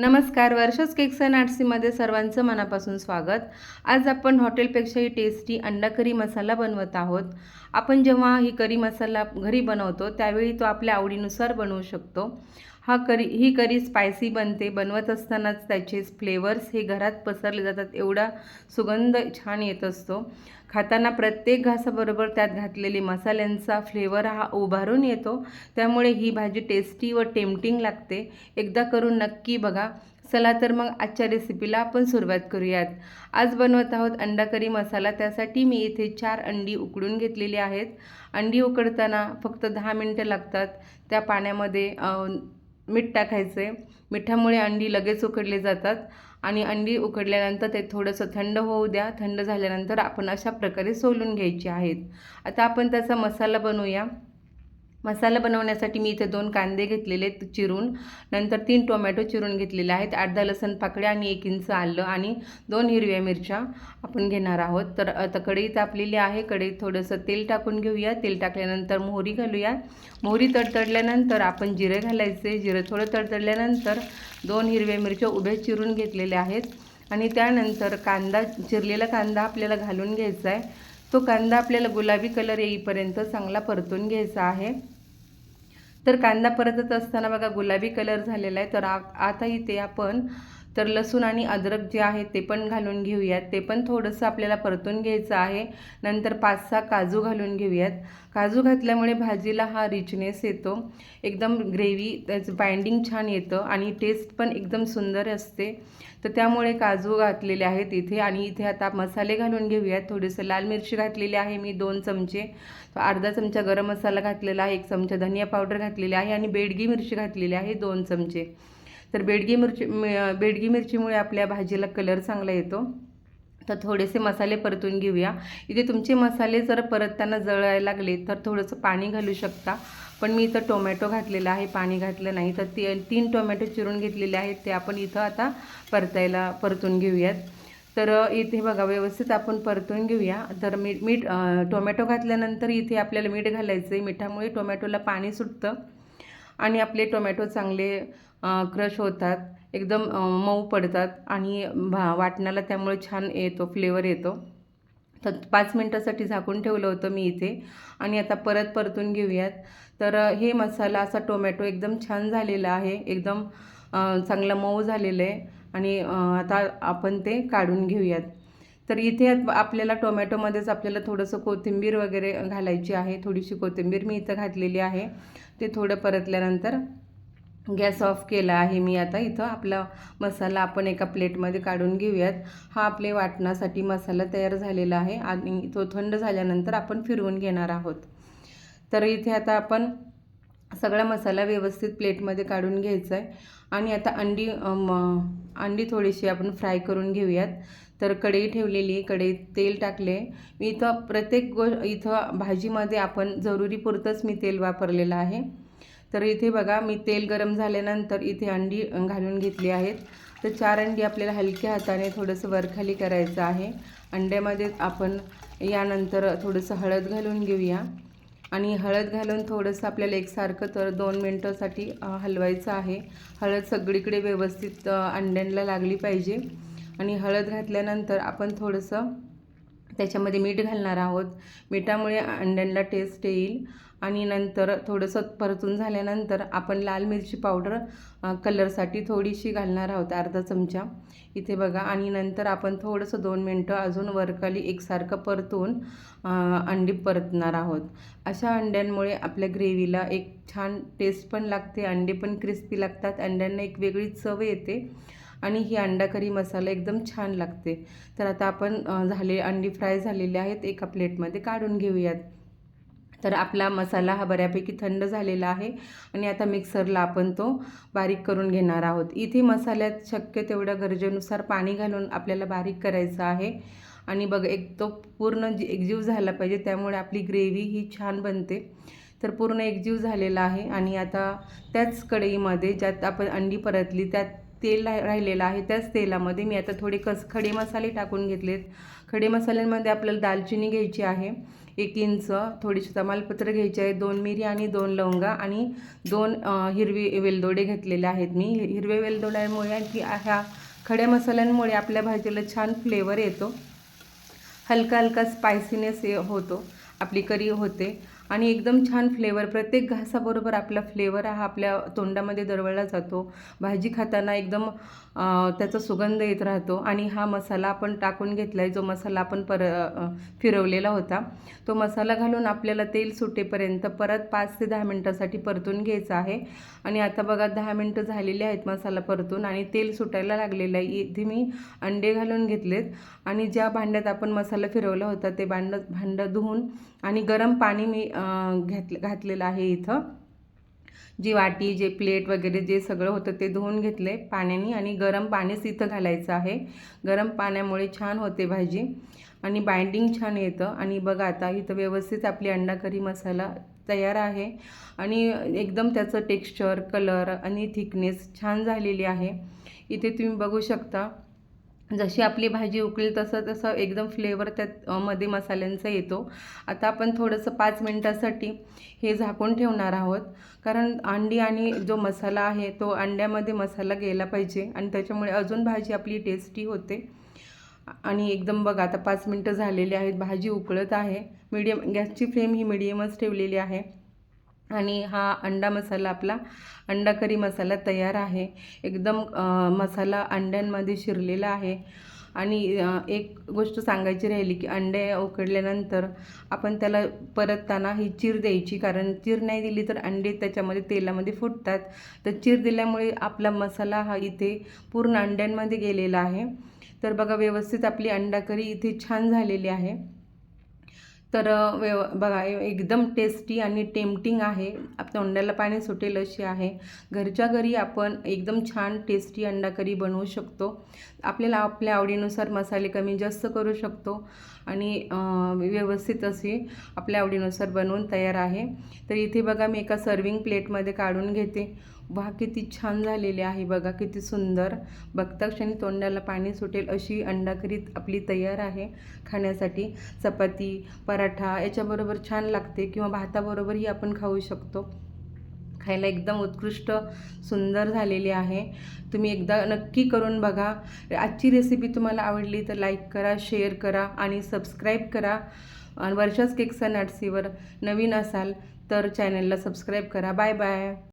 नमस्कार वर्षच cakes and आर्ट्सीमध्ये सर्वांचं मनापासून स्वागत. आज आपण हॉटेलपेक्षाही टेस्टी अंडा करी मसाला बनवत आहोत. आपण जेव्हा ही करी मसाला घरी बनवतो त्यावेळी तो आपल्या आवडीनुसार बनवू शकतो. हा करी ही करी स्पायसी बनते. बनवत असतानाच त्याचे फ्लेवर्स हे घरात पसरले जातात. एवढा सुगंध छान येत असतो. खाताना प्रत्येक घासाबरोबर त्यात घातलेले मसाल्यांचा फ्लेवर हा उभारून येतो. त्यामुळे ही भाजी टेस्टी व टेम्पटिंग लागते. एकदा करून नक्की बघा. चला तर मग आजच्या रेसिपीला आपण सुरुवात करूयात. आज बनवत आहोत अंडा करी मसाला. त्यासाठी मी इथे चार अंडी उकडून घेतलेली आहेत. अंडी उकडताना फक्त दहा मिनटं लागतात. त्या पाण्यामध्ये मीठ टाकायचं. आहे मिठामुळे अंडी लगेच उकडले जातात आणि अंडी उकडल्यानंतर ते थोडंसं थंड होऊ द्या. थंड झाल्यानंतर आपण अशा प्रकारे सोलून घ्यायची आहेत. आता आपण त्याचा मसाला बनवूया. मसाला बनवण्यासाठी मी इथे दोन कांदे घेतलेले आहेत चिरून. नंतर तीन टोमॅटो चिरून घेतलेले आहेत. आठ दहा लसण पाकळ्या आणि एक इंच आलं आणि दोन हिरव्या मिरच्या आपण घेणार आहोत. तर आता कढई तापलेली आहे. कढईत थोडंसं तेल टाकून घेऊया. तेल टाकल्यानंतर मोहरी घालूया. मोहरी तडतडल्यानंतर आपण जिरे घालायचे. जिरं थोडं तडतडल्यानंतर दोन हिरव्या मिरच्या उभ्या चिरून घेतलेल्या आहेत. आणि त्यानंतर कांदा चिरलेला कांदा आपल्याला घालून घ्यायचा आहे. तो कांदा आपल्याला गुलाबी कलर येईपर्यंत चांगला परतून घ्यायचा आहे. तर कांदा परतत असताना बघा गुलाबी कलर झालेला आहे. तर आ आता इथे आपण तर लसूण आणि अद्रक जे आहे ते पण घालून घेऊयात. ते पण थोडंसं आपल्याला परतून घ्यायचं आहे. नंतर पाच सहा काजू घालून घेऊयात. काजू घातल्यामुळे भाजीला हा रिचनेस येतो. एकदम ग्रेव्ही त्याचं बाइंडिंग छान येतं आणि टेस्ट पण एकदम सुंदर असते. तर त्यामुळे काजू घातलेले आहेत इथे आणि इथे आता मसाले घालून घेऊयात. थोडेसं लाल मिरची घातलेली आहे मी दोन चमचे. अर्धा चमचा गरम मसाला घातलेला आहे एक चमचा धनिया पावडर घातलेली आहे आणि बेडगी मिरची घातलेली आहे दोन चमचे. तर बेडगी मिरची बेडगी मिरचीमुळे आपल्या भाजीला कलर चांगला येतो. तर थोडेसे मसाले परतून घेऊया. इथे तुमचे मसाले जर परतताना जळायला लागले तर थोडंसं पाणी घालू शकता. पण मी इथं टोमॅटो घातलेला आहे पाणी घातलं नाही. तर ती तीन टोमॅटो चिरून घेतलेले आहेत ते आपण इथं आता परतायला परतून घेऊयात. तर इथे बघा व्यवस्थित आपण परतून घेऊया. तर मीठ मीठ टोमॅटो घातल्यानंतर इथे आपल्याला मीठ घालायचं आहे मिठामुळे टोमॅटोला पाणी सुटतं. आणि आपले टोमॅटो चांगले क्रश होतात एकदम मऊ पडतात आणि भा वाटणाला त्यामुळे छान येतो फ्लेवर येतो. तर पाच मिनटासाठी झाकून ठेवलं होतं मी इथे आणि आता परत परतून घेऊयात. तर हे मसाला असा टोमॅटो एकदम छान झालेला आहे एकदम चांगला मऊ झालेलं आहे आणि आता आपण ते काढून घेऊयात. तर इथे आपल्याला टोमॅटोमध्येच आपल्याला थोडंसं कोथिंबीर वगैरे घालायची आहे. थोडीशी कोथिंबीर मी इथं घातलेली आहे. ते थोडं परतल्यानंतर गॅस ऑफ केला आहे मी आता. इथं आपला मसाला आपण एका प्लेटमध्ये काढून घेऊयात. हा आपले वाटण्यासाठी मसाला तयार झालेला आहे आणि तो थंड झाल्यानंतर आपण फिरवून घेणार आहोत. तर इथे आता आपण सगळा मसाला व्यवस्थित प्लेटमध्ये काढून घ्यायचा आहे. आणि आता अंडी म अंडी थोडीशी आपण फ्राय करून घेऊयात. तर कढई ठेवलेली कढईत तेल टाकले. मी इथं प्रत्येक गो इथं भाजीमध्ये आपण जरुरीपुरतंच मी तेल वापरलेलं आहे. तर इथे बघा मी तेल गरम झाल्यानंतर इथे अंडी घालून घेतली आहेत. तर चार अंडी आपल्याला हलक्या हाताने थोडंसं वरखाली करायचं आहे. अंड्यामध्ये आपण यानंतर थोडंसं हळद घालून घेऊया. आणि हळद घालून थोडंसं आपल्याला एकसारखं तर दोन मिनटासाठी हलवायचं आहे. हळद सगळीकडे व्यवस्थित अंड्यांना लागली पाहिजे. आणि हळद घातल्यानंतर आपण थोडंसं त्याच्यामध्ये मीठ घालणार आहोत. मिठामुळे अंड्यांना टेस्ट येईल. आणि नंतर थोडंसं परतून झाल्यानंतर आपण लाल मिरची पावडर कलरसाठी थोडीशी घालणार आहोत अर्धा चमचा. इथे बघा आणि नंतर आपण थोडंसं दोन मिनटं अजून वरखाली एकसारखं परतून अंडी परतणार आहोत. अशा अंड्यांमुळे आपल्या ग्रेव्हीला एक छान टेस्ट पण लागते अंडे पण क्रिस्पी लागतात अंड्यांना एक वेगळी चव येते. आणि ही अंडा करी मसाला एकदम छान लागते. तर आता आपण झाले अंडी फ्राय झालेले आहेत एका प्लेटमध्ये काढून घेऊयात. तर आपला मसाला हा बऱ्यापैकी थंड झालेला आहे आणि आता मिक्सरला आपण तो बारीक करून घेणार आहोत. इथे मसाल्यात शक्य तेवढ्या गरजेनुसार पाणी घालून आपल्याला बारीक करायचं आहे. आणि बघ एक तो पूर्ण जी एकजीव झाला पाहिजे त्यामुळे आपली ग्रेव्ही ही छान बनते. तर पूर्ण एकजीव झालेला आहे आणि आता त्याच कढईमध्ये ज्यात आपण अंडी परतली त्यात तेल राहिलेलं आहे त्याच तेलामध्ये. मी आता थोडे कस खडे मसाले टाकून घेतलेत. खडे मसाल्यांमध्ये आपल्याला दालचिनी घ्यायची आहे. एक इंच थोडीशी तमालपत्र घ्यायची आहे. दोन मिरी आणि दोन लवंगा आणि दोन हिरवी वेलदोडे घेतलेले आहेत मी. हिरवे वेलदोड्यामुळे आणखी ह्या खड्या मसाल्यांमुळे आपल्या भाजीला छान फ्लेवर येतो. हलका हलका स्पायसीनेस होतो. आपली करी होते. आणि एकदम छान फ्लेवर प्रत्येक घासाबरोबर आपला फ्लेवर हा आपल्या तोंडामध्ये दरवळला जातो. भाजी खाताना एकदम त्याचा सुगंध येत राहतो. आणि हा मसाला आपण टाकून घेतला आहे जो मसाला आपण पर फिरवलेला होता तो मसाला घालून आपल्याला तेल सुटेपर्यंत परत पाच ते दहा मिनटासाठी परतून घ्यायचा आहे. आणि आता बघा दहा मिनटं झालेली आहेत मसाला परतून आणि तेल सुटायला लागलेलं आहे. इथे मी अंडे घालून घेतलेत. आणि ज्या भांड्यात आपण मसाला फिरवला होता ते भांडं भांडं धुवून आणि गरम पाणी मी अं, घातलं घातलेलं आहे इथं. जी वाटी जे प्लेट वगैरे जे सगळं होतं ते धुवून घेतले पाण्याने आणि गरम पाणीच इथं घालायचं आहे. गरम पाण्यामुळे छान होते भाजी आणि बाइंडिंग छान येतं. आणि बघा आता इथं व्यवस्थित आपली अंडा करी मसाला तयार आहे. आणि एकदम त्याचं टेक्स्चर कलर आणि थिकनेस छान झालेली आहे. इथे तुम्ही बघू शकता जशी आपली भाजी उकळेल तसं तसं एकदम फ्लेवर त्यात मध्ये मसाल्यांचा येतो. आता आपण थोडंसं पाच मिनटासाठी हे झाकून ठेवणार आहोत. कारण अंडी आणि जो मसाला आहे तो अंड्यामध्ये मसाला गेला पाहिजे आणि त्याच्यामुळे अजून भाजी आपली टेस्टी होते. आणि एकदम बघा आता पाच मिनटं झालेली आहेत. भाजी उकळत आहे. मीडियम गॅसची फ्लेम ही मिडियमच ठेवलेली आहे. आणि हा अंडा मसाला आपला अंडा करी मसाला तयार आहे. एकदम मसाला अंड्यांमध्ये शिरलेला आहे. आणि एक गोष्ट सांगायची राहिली की अंडे उकडल्यानंतर आपण त्याला परतताना ही चीर द्यायची. कारण चीर नाही दिली तर अंडे त्याच्यामध्ये तेलामध्ये फुटतात. तर चीर दिल्यामुळे आपला मसाला हा इथे पूर्ण अंड्यांमध्ये गेलेला आहे. तर बघा व्यवस्थित आपली अंडा करी इथे छान झालेली आहे. तर व्यव बघा एकदम टेस्टी आणि टेम्पटिंग आहे. आप तोंडाला पाणी सुटेल अशी आहे. घरच्या घरी आपण एकदम छान टेस्टी अंडा करी बनवू शकतो. आपल्याला आपल्या आवडीनुसार मसाले कमी जास्त करू शकतो आणि व्यवस्थित अशी आपल्या आवडीनुसार बनवून तयार आहे. तर इथे बघा मी एका सर्विंग प्लेटमध्ये काढून घेते. वा किती छान झालेली आहे बघा किती सुंदर. बघता क्षणी तोंडाला पाणी सुटेल अशी अंडाकरी आपली तयार आहे खाण्यासाठी. चपाती पराठा याच्याबरोबर छान लागते किंवा भाताबरोबरही आपण खाऊ शकतो. खायला एकदम उत्कृष्ट सुंदर झालेली आहे. तुम्ही एकदा नक्की करून बघा. आजची रेसिपी तुम्हाला आवडली तर लाईक करा शेअर करा आणि सबस्क्राईब करा. आणि वर्षाच केक्स अँड नवीन असाल तर चॅनलला सबस्क्राईब करा. Bye bye